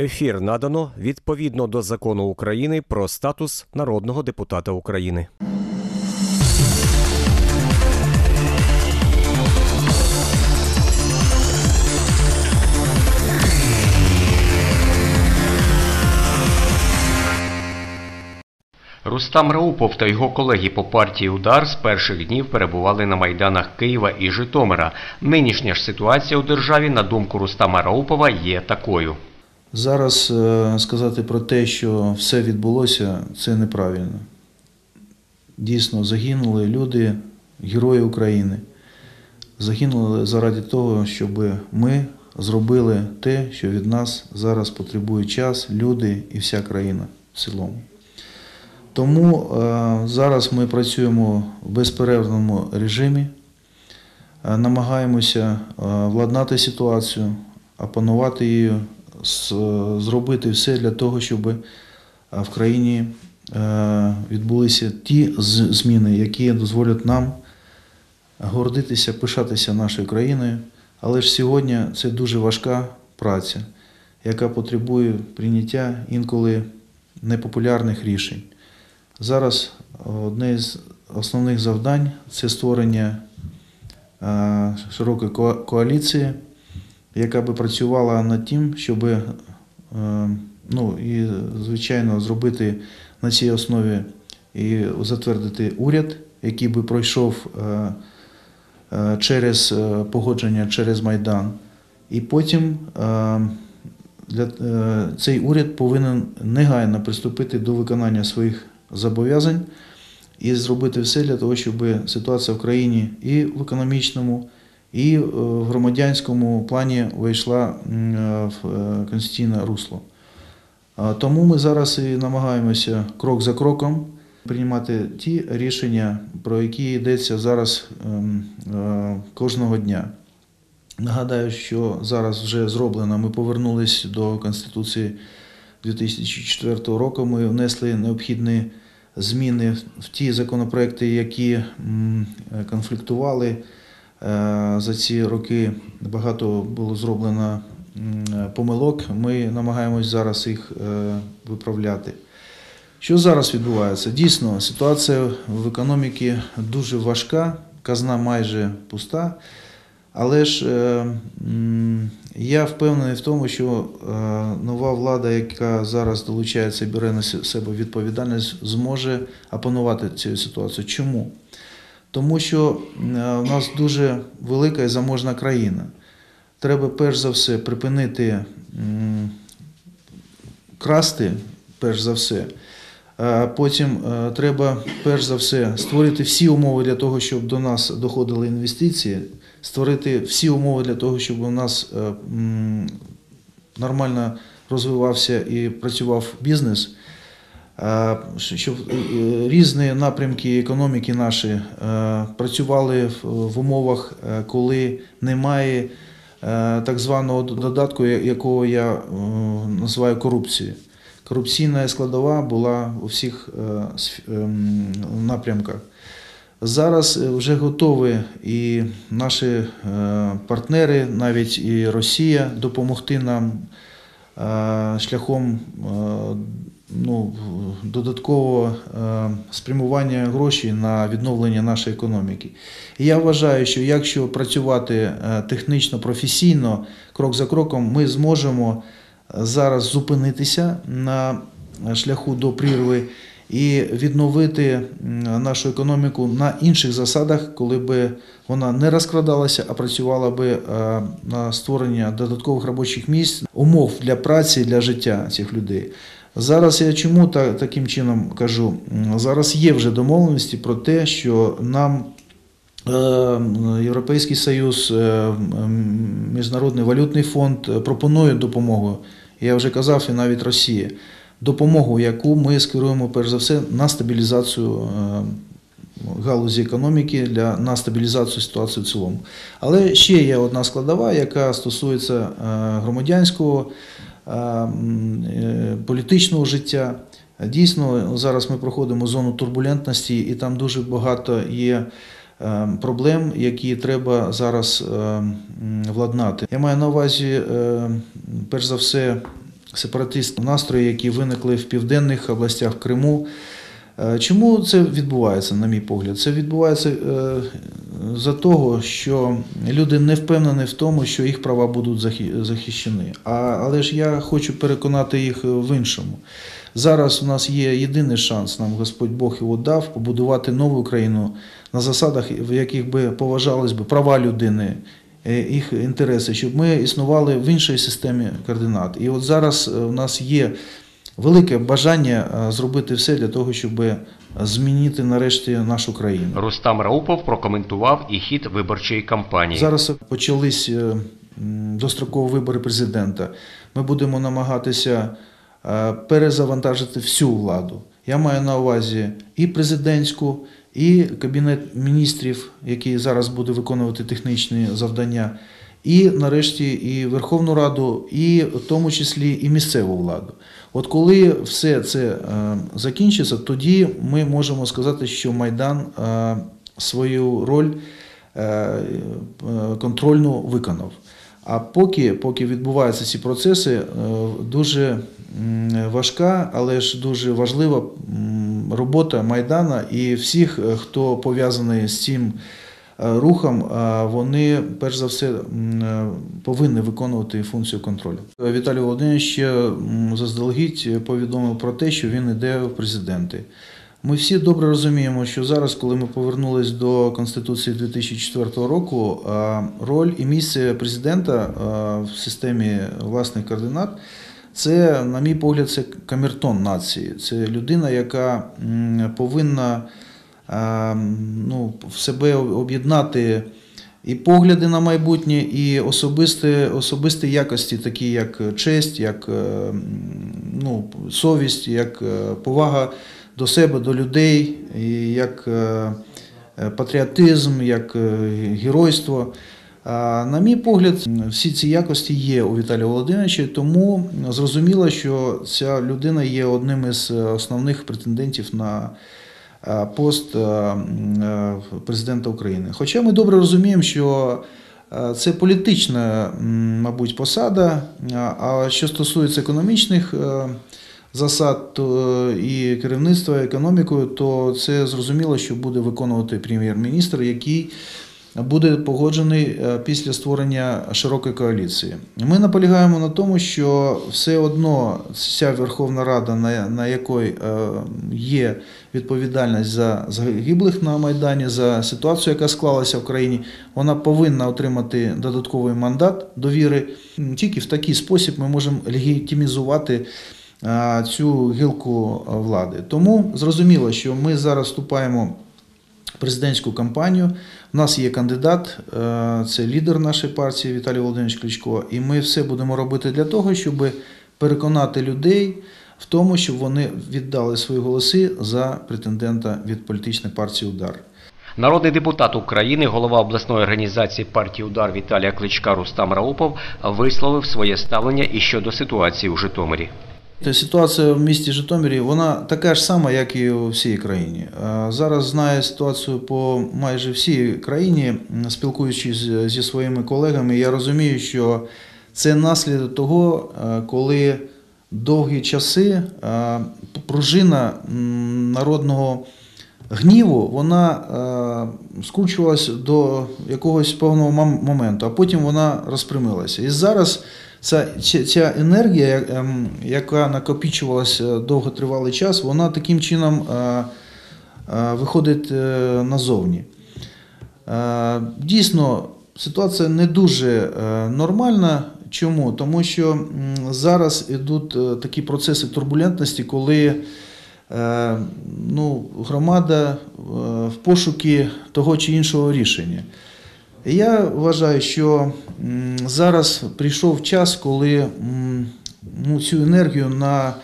Ефір надано відповідно до закону України про статус народного депутата України. Рустам Раупов та його колеги по партії Удар з перших днів перебували на майданах Києва і Житомира. Нинішня ж ситуація у державі, на думку Рустама Раупова, є такою. Зараз е, сказати про те, що все відбулося, це неправильно. Дійсно, загинули люди, герої України. Загинули заради того, щоб ми зробили те, що від нас зараз потребує час, люди і вся країна в цілому. Тому е, зараз ми працюємо в безперервному режимі, е, намагаємося владнати ситуацію, опанувати її, зробити все для того, щоб е, в країні е, відбулися ті зміни, які дозволять нам гордитися, пишатися нашою країною. Але ж сьогодні це дуже важка праця, яка потребує прийняття інколи непопулярних рішень. Зараз одне з основних завдань це створення е, широкої коаліції, яка би працювала над тим, щоб е, ну, і, звичайно, зробити на цій основі і затвердити уряд, який би пройшов е, е, через погодження через Майдан. І потім для, цей уряд повинен негайно приступити до виконання своїх зобов'язань і зробити все для того, щоб ситуація в країні і в економічному, і е, в громадянському плані вийшла е, в е, конституційне русло. Тому ми зараз і намагаємося крок за кроком приймати ті рішення, про які йдеться зараз ем, кожного дня. Нагадаю, що зараз вже зроблено. Ми повернулись до Конституції 2004 року. Ми внесли необхідні зміни в ті законопроекти, які конфліктували за ці роки. Багато було зроблено помилок. Ми намагаємось зараз їх е, виправляти. Що зараз відбувається? Дійсно, ситуація в економіці дуже важка, казна майже пуста. Але ж е, я впевнений в тому, що е, нова влада, яка зараз долучається і бере на себе відповідальність, зможе опанувати цю ситуацію. Чому? Тому що е, у нас дуже велика і заможна країна. Треба перш за все припинити красти, перш за все. Е, Потім е, треба перш за все створити всі умови для того, щоб до нас доходили інвестиції, створити всі умови для того, щоб у нас е, нормально розвивався і працював бізнес, щоб е, різні напрямки економіки наші е, працювали в умовах, е, коли немає е, так званого додатку, якого я е, називаю корупцією. Корупційна складова була у всіх е, ем, напрямках. Зараз е, вже готові і наші е, партнери, навіть і Росія, допомогти нам е, шляхом е, ну, додаткового е, спрямування грошей на відновлення нашої економіки. І я вважаю, що якщо працювати е, технічно, професійно, крок за кроком, ми зможемо зараз зупинитися на шляху до прірви і відновити нашу економіку на інших засадах, коли би вона не розкрадалася, а працювала би е, на створення додаткових робочих місць, умов для праці, для життя цих людей. Зараз я чому та- таким чином кажу? Зараз є вже домовленості про те, що нам Е, Європейський Союз, е, Міжнародний валютний фонд е, пропонують допомогу. Я вже казав, і навіть Росія. Допомогу, яку ми скеруємо перш за все на стабілізацію галузі економіки, для, на стабілізацію ситуації в цілому. Але ще є одна складова, яка стосується громадянського політичного життя. Дійсно, зараз ми проходимо зону турбулентності, і там дуже багато є е, проблем, які треба зараз е, владнати. Я маю на увазі, е, перш за все, сепаратистські настрої, які виникли в південних областях Криму. Е, Чому це відбувається, на мій погляд? Це відбувається е, за того, що люди не впевнені в тому, що їх права будуть захищені. Але ж я хочу переконати їх в іншому. Зараз у нас є єдиний шанс, нам Господь Бог його дав, побудувати нову Україну на засадах, в яких би поважались би права людини, е, їх інтереси, щоб ми існували в іншій системі координат. І от зараз е, у нас є велике бажання е, зробити все для того, щоб змінити нарешті нашу країну. Рустам Раупов прокоментував і хід виборчої кампанії. Зараз почались е, дострокові вибори президента. Ми будемо намагатися е, перезавантажити всю владу. Я маю на увазі і президентську, і кабінет міністрів, який зараз буде виконувати технічні завдання, і нарешті і Верховну Раду, і в тому числі і місцеву владу. От коли все це е, закінчиться, тоді ми можемо сказати, що Майдан е, свою роль е, контрольну виконав. А поки, поки відбуваються ці процеси, дуже важка, але ж дуже важлива робота Майдана і всіх, хто пов'язаний з цим е, рухом, е, вони перш за все е, повинні виконувати функцію контролю. Віталій Володимирович ще заздалегідь повідомив про те, що він йде в президенти. Ми всі добре розуміємо, що зараз, коли ми повернулись до Конституції 2004 року, роль і місце президента в системі власних координат це, на мій погляд, це камертон нації. Це людина, яка повинна ну, в себе об'єднати і погляди на майбутнє, і особисті, особисті якості, такі як честь, як е, ну, совість, як е, повага до себе, до людей, і як е, патріотизм, як геройство. На мій погляд, всі ці якості є у Віталія Володимировича, тому зрозуміло, що ця людина є одним із основних претендентів на пост е, е, президента України. Хоча ми добре розуміємо, що е, це політична, мабуть, посада, а- що стосується економічних е, засад і керівництва економікою, то це зрозуміло, що буде виконувати прем'єр-міністр, який буде погоджений е, після створення широкої коаліції. Ми наполягаємо на тому, що все одно ця Верховна Рада, на, якої е, є відповідальність за загиблих на Майдані, за ситуацію, яка склалася в країні, вона повинна отримати додатковий мандат довіри. Тільки в такий спосіб ми можемо легітимізувати а, цю гілку влади. Тому зрозуміло, що ми зараз вступаємо президентську кампанію. У нас є кандидат, е, це лідер нашої партії Віталій Володимирович Кличко, і ми все будемо робити для того, щоб переконати людей в тому, щоб вони віддали свої голоси за претендента від політичної партії Удар. Народний депутат України, голова обласної організації партії Удар Віталія Кличка Рустам Раупов висловив своє ставлення і щодо ситуації у Житомирі. Та Ситуація в місті Житомирі вона така ж сама, як і у всій країні. Зараз знаю ситуацію по майже всій країні, спілкуючись зі своїми колегами, я розумію, що це наслідок того, е, коли довгі часи е, пружина народного гніву вона е, скручувалась до якогось певного моменту, а потім вона розпрямилася. І зараз ця, ця, енергія, ем, яка накопичувалася довготривалий час, вона таким чином е, е, виходить е, назовні. Дійсно, ситуація не дуже нормальна. Чому? Тому що зараз йдуть такі процеси турбулентності, коли ну, громада в пошукі того чи іншого рішення. Я вважаю, що зараз прийшов час, коли ну, цю енергію, на,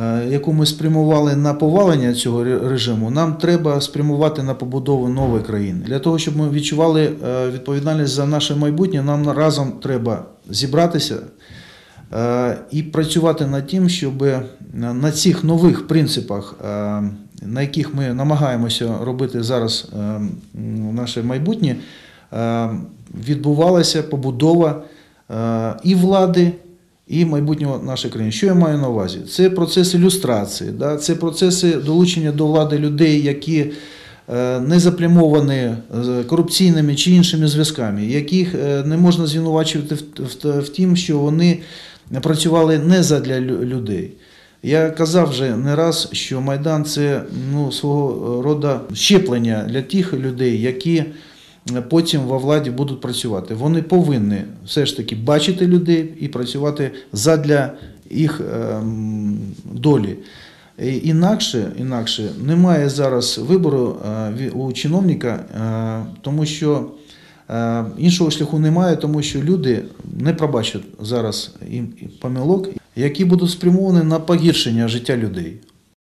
е, яку ми спрямували на повалення цього режиму, нам треба спрямувати на побудову нової країни. Для того, щоб ми відчували е, відповідальність за наше майбутнє, нам разом треба зібратися е, і працювати над тим, щоб на цих нових принципах, на яких ми намагаємося робити зараз наше майбутнє, відбувалася побудова е, і влади, і майбутнього нашої країни. Що я маю на увазі? Це процес ілюстрації, да? це процеси долучення до влади людей, які е, не заплямовані корупційними чи іншими зв'язками, яких е, не можна звинувачувати в тім, що вони працювали не задля людей. Я казав вже не раз, що Майдан це ну, свого роду щеплення для тих людей, які потім во владі будуть працювати. Вони повинні все ж таки бачити людей і працювати задля їх ем, долі. Інакше, інакше немає зараз вибору е, у чиновника, е, тому що е, іншого шляху немає, тому що люди не пробачать зараз їм помилок, які будуть спрямовані на погіршення життя людей.